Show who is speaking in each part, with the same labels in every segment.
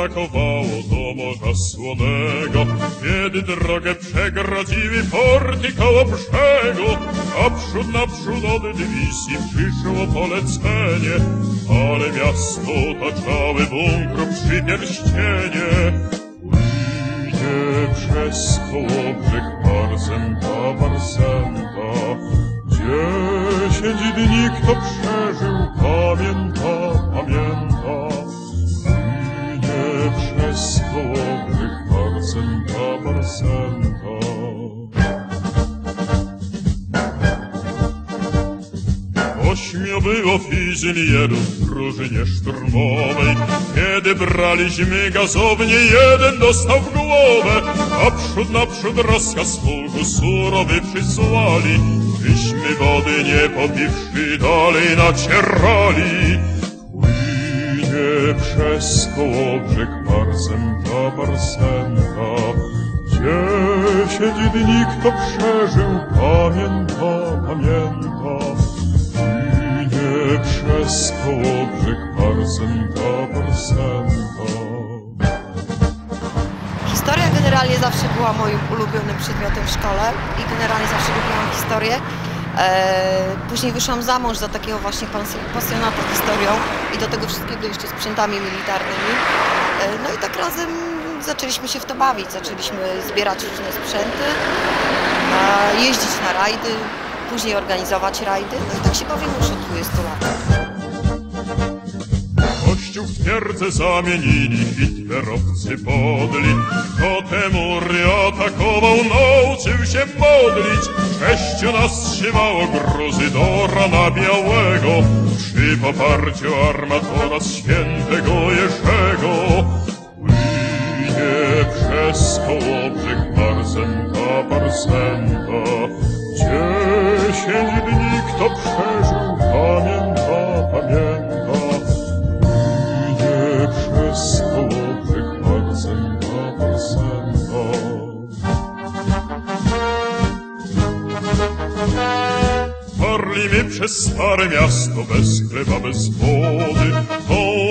Speaker 1: brakowało do morza słonego, kiedy drogę przegrodziły porty koło brzegu, a przód naprzód od dywizji przyszło polecenie, ale miasto otaczały bunkru przypierścienie. Płynie przez kołobrzeg Barsenta, Barsenta, dziesięć dni kto przeżył, pamięta. Ośmiu było fizylierów w drużynie szturmowej. Kiedy braliśmy gazownię, jeden dostał w głowę, a przód naprzód rozkaz pułku surowy przysłali. Byśmy wody nie popiwszy, dalej nacierali. Płynie przez kołobrzeg Barsenta, Barsenta. Dziesięć dni kto przeżył, pamięta, pamięta. Płynie przez kołobrzeg Barsenta, Barsenta.
Speaker 2: Historia generalnie zawsze była moim ulubionym przedmiotem w szkole i generalnie zawsze lubiłam historię. E, Później wyszłam za mąż za takiego właśnie pas- pasjonata historią i do tego wszystkiego jeszcze sprzętami militarnymi. E, No i tak razem zaczęliśmy się w to bawić, zaczęliśmy zbierać różne sprzęty, jeździć na rajdy, później organizować rajdy. No i tak się bawimy już od 20 lat.
Speaker 1: W twierdzę zamienili, hitlerowcy podli. Kto te mury atakował, nauczył się modlić. Sześciu nas trzymało gruzy do rana białego. Przy poparciu armatora świętego Jerzego. Płynie przez kołobrzeg Barsenta, Barsenta. Dziesięć dni kto Parlimy przez stare miasto bez chleba, bez wody.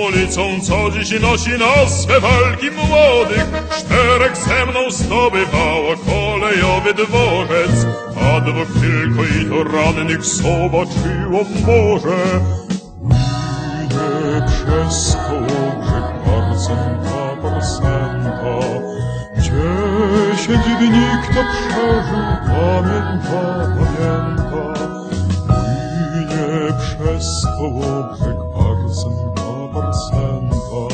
Speaker 1: Ulicą, co dziś nosi nazwę walki młodych. Czterech ze mną zdobywało kolejowy dworzec, a dwóch tylko i to rannych zobaczyło morze. Płynie przez kołobrzeg Barsenta, Barsenta. Dziesięć dni kto przeżył, pamięta. Przez Barsenta, Barsenta.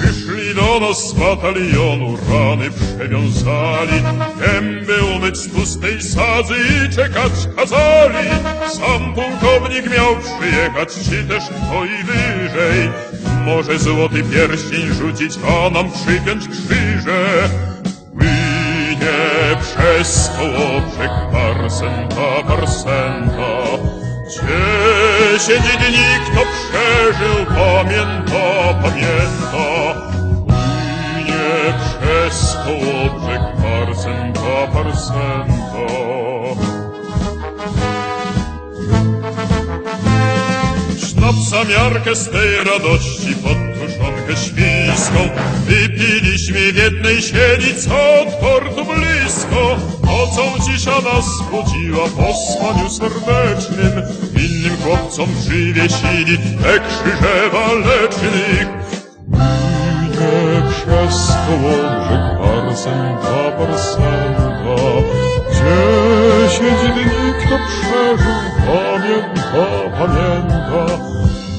Speaker 1: Przyszli do nas z batalionu, rany przewiązali, gęby umyć z pustej sadzy i czekać kazali. Sam pułkownik miał przyjechać, czy też kto i wyżej. Może złoty pierścień rzucić, a nam przypiąć krzyże. Przez kołobrzeg Barsenta, Barsenta. Dziesięć dni kto przeżył, pamięta, pamięta. Płynie przez kołobrzeg Barsenta, Barsenta. Sznapsa miarkę z tej radości pod tuszonkę świńską Wypiliśmy w jednej sieni, co od portu blisko Nocą cisza nas budziła po spaniu serdecznym. Innym chłopcom przywiesili te krzyże walecznych Płynie przez kołobrzeg Barsenta, Barsenta Dziesięć dni kto przeżył, pamięta, pamięta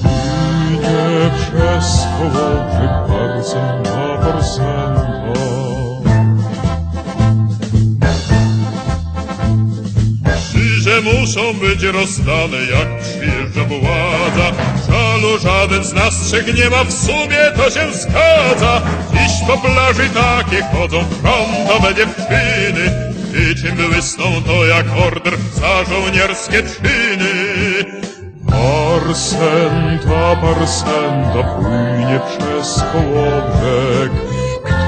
Speaker 1: Płynie przez kołobrzeg Barsenta, Barsenta Muszą być rozdane, jak przyjeżdża władza. Żalu żaden z nas trzech nie ma, w sumie to się zgadza. Dziś po plaży takie chodzą frontowe dziewczyny. I czym błysną to jak order za żołnierskie czyny. Parsenta, parsenta płynie przez kołobrzeg.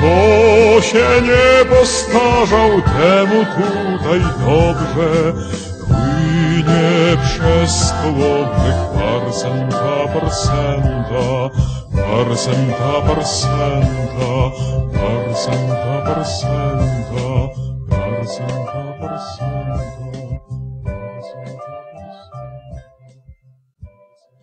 Speaker 1: Kto się nie postarzał, temu tutaj dobrze. Płynie przez parsenta, parsenta, parsenta, parsenta, parsenta.